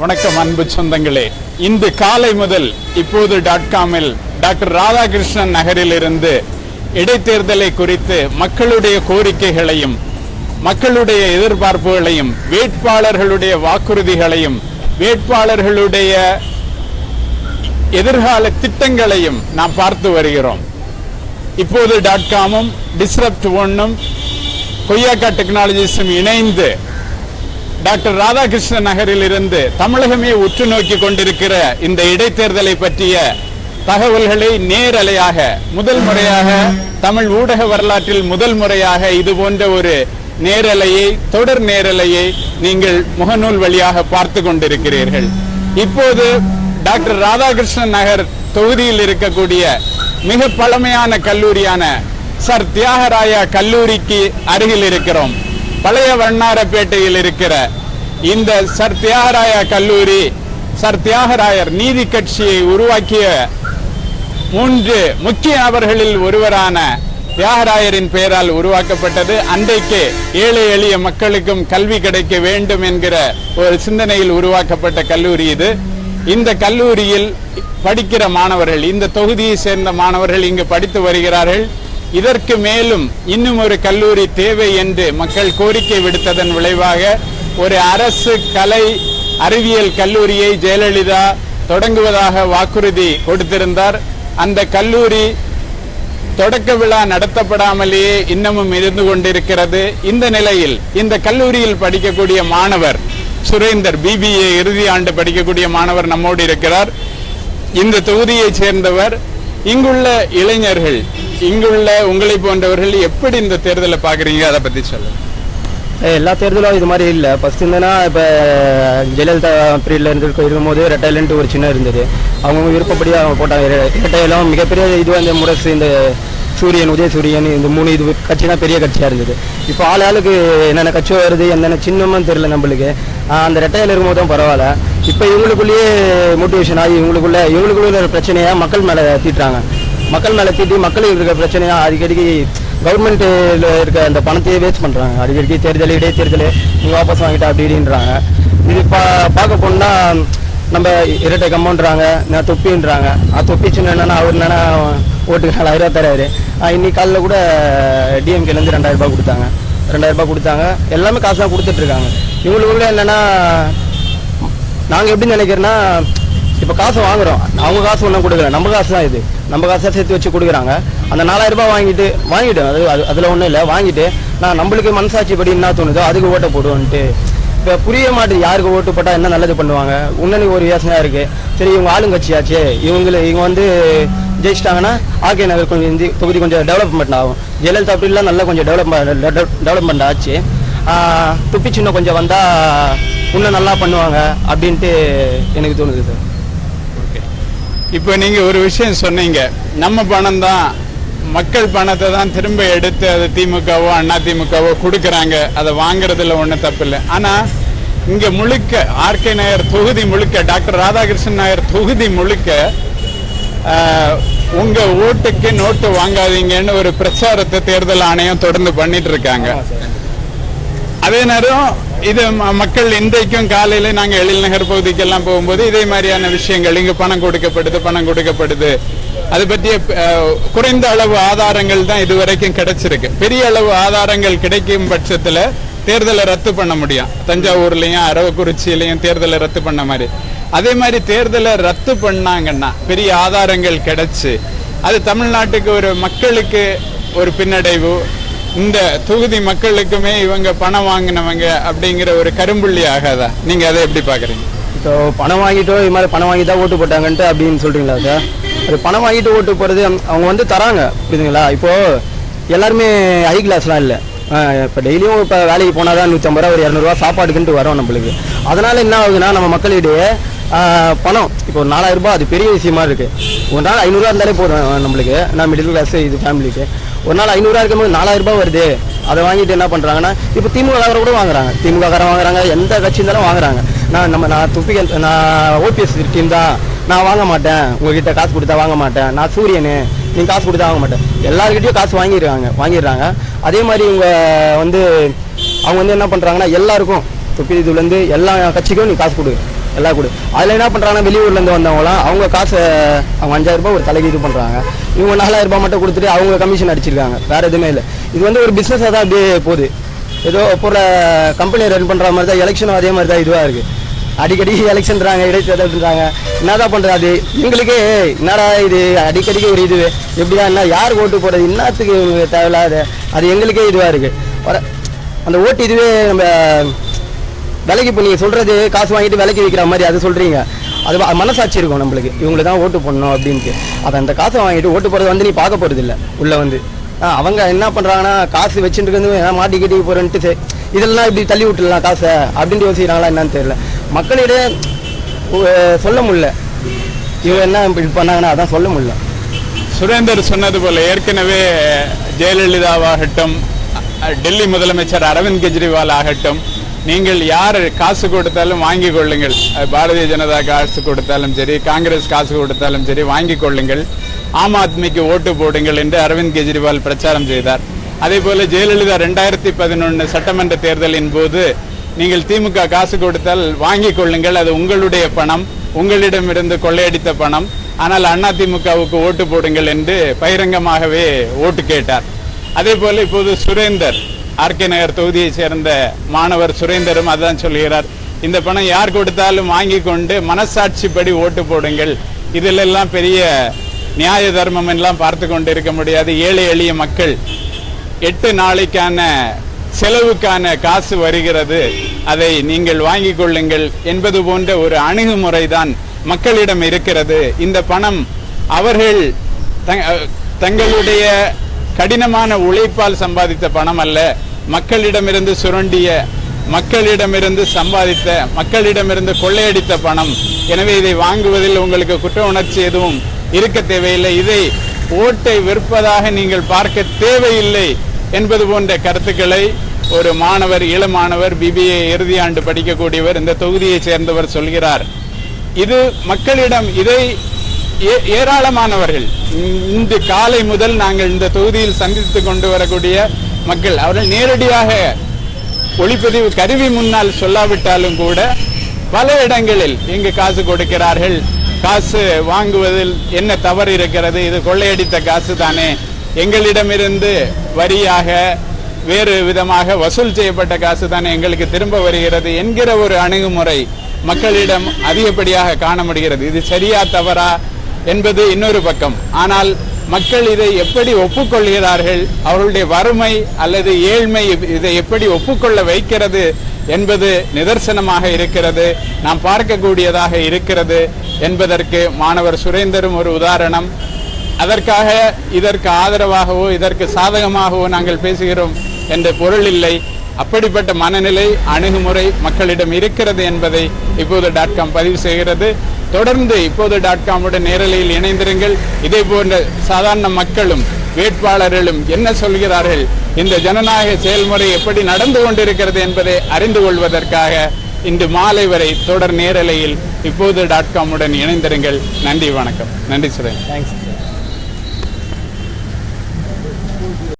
வணக்கம் அன்பு சொந்தங்களே. இன்று காலை முதல் இப்போது டாட் காமில் டாக்டர் ராதாகிருஷ்ணன் நகரில் இருந்து இடைத்தேர்தலை குறித்து மக்களுடைய கோரிக்கைகளையும் மக்களுடைய எதிர்பார்ப்புகளையும் வேட்பாளர்களுடைய வாக்குறுதிகளையும் வேட்பாளர்களுடைய எதிர்கால திட்டங்களையும் நாம் பார்த்து வருகிறோம். இப்போது டாட் காமும் டிஸ்ரப்ட் ஒன்னும் கொய்யாக்கா டெக்னாலஜிஸும் இணைந்து டாக்டர் ராதாகிருஷ்ணன் நகரில் இருந்து தமிழகமே உற்று நோக்கி கொண்டிருக்கிற இந்த இடைத்தேர்தலை பற்றிய தகவல்களை நேரலையாக முதல் முறையாக தமிழ் ஊடக வரலாற்றில் முதல் முறையாக இது போன்ற ஒரு நேரலையை தொடர் நேரலையை நீங்கள் முகநூல் வழியாக பார்த்து கொண்டிருக்கிறீர்கள். இப்போது டாக்டர் ராதாகிருஷ்ணன் நகர் தொகுதியில் இருக்கக்கூடிய மிக பழமையான கல்லூரியான சர் தியாகராயா கல்லூரிக்கு அருகில் இருக்கிறோம். பழைய வண்ணாரப்பேட்டையில் இருக்கிற இந்த சர் தியாகராய கல்லூரி சர் தியாகராயர் நீதி கட்சியை உருவாக்கிய மூன்று முக்கிய நபர்களில் ஒருவரான தியாகராயரின் பெயரால் உருவாக்கப்பட்டது. அன்றைக்கு ஏழை எளிய மக்களுக்கும் கல்வி கிடைக்க வேண்டும் என்கிற ஒரு சிந்தனையில் உருவாக்கப்பட்ட கல்லூரி இது. இந்த கல்லூரியில் படிக்கிற மாணவர்கள் இந்த தொகுதியை சேர்ந்த மாணவர்கள் இங்கு படித்து வருகிறார்கள். இதற்கு மேலும் இன்னும் ஒரு கல்லூரி தேவை என்று மக்கள் கோரிக்கை விடுத்ததன் விளைவாக ஒரு அரசு கலை அறிவியல் கல்லூரியை ஜெயலலிதா தொடங்குவதாக வாக்குறுதி கொடுத்திருந்தார். அந்த கல்லூரி தொடக்க விழா நடத்தப்படாமலேயே இன்னமும் இருந்து கொண்டிருக்கிறது. இந்த நிலையில் இந்த கல்லூரியில் படிக்கக்கூடிய மாணவர் சுரேந்தர் பிபிஏ இறுதி ஆண்டு படிக்கக்கூடிய மாணவர் நம்மோடு இருக்கிறார். இந்த தொகுதியைச் சேர்ந்தவர் இங்குள்ள இளைஞர்கள் இங்குள்ள உங்களை போன்றவர்கள் எப்படி இந்த தேர்தலை பார்க்குறீங்க? அதை பற்றி சொல்லுங்க. எல்லா தேர்தலும் இது மாதிரி இல்லை. ஃபஸ்ட் இருந்ததுன்னா இப்போ ஜெயலலிதா பீரியடில் இருந்து இருக்கும்போது ரெட்டைலன்ட்டு ஒரு சின்ன இருந்தது. அவங்க விருப்பப்படி அவங்க போட்டாங்க. ரெட்டையிலும் மிகப்பெரிய இது வந்து முரசு இந்த சூரியன் உதயசூரியன் இந்த மூணு இது கட்சினா பெரிய கட்சியாக இருந்தது. இப்போ ஆள் ஆளுக்கு என்னென்ன கட்சி வருது என்னென்ன சின்னமும் தெரியல நம்மளுக்கு. அந்த ரெட்டையில் இருக்கும்போது தான் பரவாயில்ல. இப்போ இவங்களுக்குள்ளேயே மோட்டிவேஷன் ஆகி இவங்களுக்குள்ள இவங்களுக்குள்ள ஒரு பிரச்சனையாக மக்கள் மேலே தீட்டுறாங்க. மக்கள் மேலே தீட்டி மக்களுக்கு இருக்கிற பிரச்சனையாக அடிக்கடிக்கு கவர்மெண்ட்டில் இருக்க அந்த பணத்தையே வேஸ்ட் பண்ணுறாங்க அடிக்கடிக்கு தேர்தல் இடைத்தேர்தல் நீங்கள் வாபஸ் வாங்கிட்டா அப்படி இப்படின்றாங்க. இது பா பார்க்க போனால் நம்ம இரட்டை கம்மன்றாங்க நான் தொப்பின்றாங்க. ஆ தொப்பி சின்ன என்னன்னா அவர் என்னன்னா ஓட்டுக்கு நாலாயிரம் ரூபா தராரு இன்னைக்கு காலையில் கூட டிஎம்கேலேருந்து ரெண்டாயிரம் ரூபாய் கொடுத்தாங்க. ரெண்டாயிரம் ரூபாய் கொடுத்தாங்க. எல்லாமே காசு தான் கொடுத்துட்ருக்காங்க இவங்களுக்குள்ள என்னென்னா நாங்கள் எப்படி நினைக்கிறோன்னா இப்போ காசு வாங்குறோம். அவங்க காசு ஒன்றும் கொடுக்கல. நம்ம காசு தான் இது. நம்ம காசை சேர்த்து வச்சு கொடுக்குறாங்க. அந்த நாலாயிரம் ரூபாய் வாங்கிட்டு வாங்கிட்டு அது அது அதில் ஒன்றும் இல்லை. வாங்கிட்டு நான் நம்மளுக்கு மனசாட்சி படி என்ன தோணுதோ அதுக்கு ஓட்டை போடுவோன்ட்டு. இப்போ புரிய மாட்டேது யாருக்கு ஓட்டு போட்டால் என்ன நல்லது பண்ணுவாங்க? உன்னனி ஒரு யோசனையாக இருக்குது சரி இவங்க ஆளுங்கட்சியாச்சே இவங்களை இவங்க வந்து ஜெயிச்சிட்டாங்கன்னா ஆர்கே நகர் கொஞ்சம் இந்த தொகுதி கொஞ்சம் டெவலப்மெண்ட் ஆகும். ஜெயலலிதா அப்படிலாம் நல்லா கொஞ்சம் டெவலப்மெண்ட் டெவலப்மெண்ட் ஆச்சு. துப்பி சின்ன கொஞ்சம் வந்தால் இன்னும் நல்லா பண்ணுவாங்க அப்படின்ட்டு எனக்கு தோணுது சார். இப்போ நீங்கள் ஒரு விஷயம் சொன்னீங்க. நம்ம பணம் தான் மக்கள் பணத்தை தான் திரும்ப எடுத்து அதை திமுகவோ அண்ணா திமுகவோ கொடுக்கறாங்க. அதை வாங்குறதுல ஒன்றும் தப்பில்லை. ஆனா இங்க முழுக்க ஆர்கே நாயர் தொகுதி முழுக்க டாக்டர் ராதாகிருஷ்ணன் நாயர் தொகுதி முழுக்க ஆஹ், உங்க ஓட்டுக்கு நோட்டு வாங்காதீங்கன்னு ஒரு பிரச்சாரத்தை தேர்தல் ஆணையம் தொடர்ந்து பண்ணிட்டு இருக்காங்க. அதே நேரம் இது ம- மக்கள் இன்றைக்கும் காலையில நாங்க எழில் நகர் பகுதிக்கெல்லாம் போகும்போது இதே மாதிரியான விஷயங்கள் இங்க பணம் கொடுக்கப்படுது பணம் கொடுக்கப்படுது. அது பற்றிய குறைந்த அளவு ஆதாரங்கள் தான் இதுவரைக்கும் கிடைச்சிருக்கு. பெரிய அளவு ஆதாரங்கள் கிடைக்கும் பட்சத்துல தேர்தலை ரத்து பண்ண முடியும். தஞ்சாவூர்லயும் அரவக்குறிச்சியிலையும் தேர்தலை ரத்து பண்ண மாதிரி. அதே மாதிரி தேர்தலை ரத்து பண்ணாங்கன்னா பெரிய ஆதாரங்கள் கிடைச்சு அது தமிழ்நாட்டுக்கு ஒரு மக்களுக்கு ஒரு பின்னடைவு இந்த தொகுதி மக்களுக்குமே இவங்க பணம் வாங்கினவங்க அப்படிங்கிற ஒரு கரும்புள்ளி ஆகாதா? நீங்க அதை எப்படி பாக்குறீங்க ஸோ பணம் வாங்கிட்டோ இது மாதிரி பணம் வாங்கி தான் ஓட்டு போட்டாங்கன்ட்டு அப்படின்னு சொல்றீங்களா சார்? அது பணம் வாங்கிட்டு ஓட்டு போகிறது அவங்க வந்து தராங்க புரியுதுங்களா? இப்போது எல்லாருமே ஹை கிளாஸ்லாம் இல்லை. இப்போ டெய்லியும் இப்போ வேலைக்கு போனால் தான் நூற்றம்பது ரூபா ஒரு இரநூறுவா சாப்பாடுக்குன்ட்டு வரும் நம்மளுக்கு. அதனால் என்ன ஆகுதுன்னா நம்ம மக்களிடையே பணம் இப்போ ஒரு நாலாயிரம் ரூபாய் அது பெரிய விஷயமா இருக்குது ஒரு நாள் ஐநூறுரூவா இருந்தாலே போதும் நம்மளுக்கு நான் மிடில் கிளாஸ் இது ஃபேமிலிக்கு ஒரு நாள் ஐநூறுரூவா இருக்கும்போது நாலாயிரரூபா வருது. அதை வாங்கிட்டு என்ன பண்ணுறாங்கன்னா இப்போ திமுக கூட வாங்குறாங்க. திமுக காரங்க வாங்குறாங்க எந்த கட்சி இருந்தாலும் வாங்குறாங்க. நான் நம்ம நான் துப்பிக்க நான் ஓபிஎஸ் டீம் தான். நான் வாங்க மாட்டேன். உங்ககிட்ட காசு கொடுத்தா வாங்க மாட்டேன். நான் சூரியனு. நீங்கள் காசு கொடுத்தா வாங்க மாட்டேன். எல்லாருக்கிட்டையும் காசு வாங்கிடுவாங்க வாங்கிடுறாங்க. அதே மாதிரி இவங்க வந்து அவங்க வந்து என்ன பண்ணுறாங்கன்னா எல்லாருக்கும் தொப்பி இதுலேருந்து எல்லா கட்சிக்கும் நீ காசு கொடு. எல்லாம் கொடு. அதில் என்ன பண்ணுறாங்கன்னா வெளியூர்லேருந்து வந்தவங்களாம் அவங்க காசு அவங்க அஞ்சாயிரம் ரூபாய் ஒரு தலைக்கு இது பண்ணுறாங்க இவங்க நாலாயிரம் ரூபாய் மட்டும் கொடுத்துட்டு அவங்க கமிஷன் அடிச்சிருக்காங்க. வேறு எதுவுமே இல்லை. இது வந்து ஒரு பிஸ்னஸாக தான் அப்படியே போகுது. ஏதோ போகிற கம்பெனி ரன் பண்ணுற மாதிரி தான் எலெக்ஷனும் அதே மாதிரி தான் இதுவாக இருக்குது அடிக்கடி எலெக்ஷன்றாங்க இடைத்தேர்தல்ன்றாங்க என்னதான் பண்ணுறது அது? எங்களுக்கே என்னடா இது? அடிக்கடிக்கு ஒரு இது. எப்படியா என்ன யார் ஓட்டு போடுறது? என்னத்துக்கு தேவையில்லாத அது எங்களுக்கே இதுவாக இருக்குது வர அந்த ஓட்டு இதுவே நம்ம விலைக்கு இப்போ நீங்கள் சொல்கிறது காசு வாங்கிட்டு விலைக்கு விற்கிற மாதிரி அது சொல்கிறீங்க அது மனசாட்சி இருக்கும் நம்மளுக்கு. இவங்களுக்கு தான் ஓட்டு போடணும் அப்படின்ட்டு. அதை அந்த காசை வாங்கிட்டு ஓட்டு போடுறது வந்து நீ பார்க்க போகிறது இல்லை உள்ளே வந்து. ஆ, அவங்க என்ன பண்ணுறாங்கன்னா காசு வச்சுட்டு இருந்து மாட்டி கட்டி போகிறேன்ட்டு இதெல்லாம் இப்படி தள்ளி விட்டுடலாம் காசை? அப்படின்ட்டு யோசிக்கிறாங்களா என்னன்னு தெரியல. மக்களிடையே சொல்ல முடியல. இவங்க என்ன இப்படி பண்ணாங்கன்னா அதான் சொல்ல முடியல. சுரேந்தர் சொன்னது போல ஏற்கனவே ஜெயலலிதாவாகட்டும் டெல்லி முதலமைச்சர் அரவிந்த் கெஜ்ரிவால் ஆகட்டும் நீங்கள் யார் காசு கொடுத்தாலும் வாங்கி கொள்ளுங்கள். பாரதிய ஜனதா காசு கொடுத்தாலும் சரி காங்கிரஸ் காசு கொடுத்தாலும் சரி வாங்கி கொள்ளுங்கள். ஆம் ஆத்மிக்கு ஓட்டு போடுங்கள் என்று அரவிந்த் கெஜ்ரிவால் பிரச்சாரம் செய்தார். அதே போல ஜெயலலிதா ரெண்டாயிரத்தி பதினொன்று சட்டமன்ற தேர்தலின் போது நீங்கள் திமுக காசு கொடுத்தால் வாங்கி கொள்ளுங்கள். அது உங்களுடைய பணம். உங்களிடமிருந்து கொள்ளையடித்த பணம். ஆனால் அதிமுகவுக்கு ஓட்டு போடுங்கள் என்று பகிரங்கமாகவே ஓட்டு கேட்டார். அதே போல இப்போது சுரேந்தர் ஆர்கே நகர் தொகுதியைச் சேர்ந்த மாணவர் சுரேந்தரும் அதான் சொல்கிறார். இந்த பணம் யார் கொடுத்தாலும் வாங்கி கொண்டு மனசாட்சிப்படி ஓட்டு போடுங்கள். இதிலெல்லாம் பெரிய நியாய தர்மம் எல்லாம் பார்த்து கொண்டு இருக்க முடியாது. ஏழை எளிய மக்கள் எட்டு நாளைக்கான செலவுக்கான காசு வருகிறது. அதை நீங்கள் வாங்கிக் கொள்ளுங்கள் என்பது போன்ற ஒரு அணுகுமுறை தான் மக்களிடம் இருக்கிறது. இந்த பணம் அவர்கள் தங்- தங்களுடைய கடினமான உழைப்பால் சம்பாதித்த பணம் அல்ல. மக்களிடமிருந்து சுரண்டிய மக்களிடமிருந்து சம்பாதித்த மக்களிடமிருந்து கொள்ளையடித்த பணம். எனவே இதை வாங்குவதில் உங்களுக்கு குற்ற உணர்ச்சி எதுவும் இருக்க தேவையில்லை. இதை ஓட்டை விற்பதாக நீங்கள் பார்க்க தேவையில்லை என்பது போன்ற கருத்துக்களை ஒரு மாணவர் இளமாணவர் பிபிஏ இறுதி ஆண்டு படிக்கக்கூடியவர் இந்த தொகுதியைச் சேர்ந்தவர் சொல்கிறார். இது மக்களிடம் இதை ஏ- ஏராளமானவர்கள் இந்- இன்று காலை முதல் நாங்கள் இந்த தொகுதியில் சந்தித்து கொண்டு வரக்கூடிய மக்கள் அவர்கள் நேரடியாக ஒளிப்பதிவு கருவி முன்னால் சொல்லாவிட்டாலும் கூட பல இடங்களில் இங்கு காசு கொடுக்கிறார்கள். காசு வாங்குவதில் என்ன தவறு இருக்கிறது? இது கொள்ளையடித்த காசு தானே எங்களிடமிருந்து வரியாக வேறு விதமாக வசூல் செய்யப்பட்ட காசு தான் எங்களுக்கு திரும்ப வருகிறது என்கிற ஒரு அணுகுமுறை மக்களிடம் அதிகப்படியாக காண முடிகிறது இது சரியா தவறா என்பது இன்னொரு பக்கம். ஆனால் மக்கள் இதை எப்படி ஒப்புக்கொள்கிறார்கள்? அவர்களுடைய வறுமை அல்லது ஏழ்மை இதை எப்படி ஒப்புக்கொள்ள வைக்கிறது என்பது நிதர்சனமாக இருக்கிறது. நாம் பார்க்கக்கூடியதாக இருக்கிறது என்பதற்கு மாணவர் சுரேந்தரும் ஒரு உதாரணம். அதற்காக இதற்கு ஆதரவாகவோ இதற்கு சாதகமாகவோ நாங்கள் பேசுகிறோம். என்ற பொருள் இல்லை. அப்படிப்பட்ட மனநிலை அணுகுமுறை மக்களிடம் இருக்கிறது என்பதை இப்போது டாட் காம் பதிவு செய்கிறது. தொடர்ந்து இப்போது டாட் காமுடன் நேரலையில் இணைந்திருங்கள். இதே போன்ற சாதாரண மக்களும் வேட்பாளர்களும் என்ன சொல்கிறார்கள்? இந்த ஜனநாயக செயல்முறை எப்படி நடந்து கொண்டிருக்கிறது என்பதை அறிந்து கொள்வதற்காக இன்று மாலை வரை தொடர் நேரலையில் இப்போது டாட் காமுடன் இணைந்திருங்கள். நன்றி வணக்கம். நன்றி சுரேன் தேங்க்ஸ்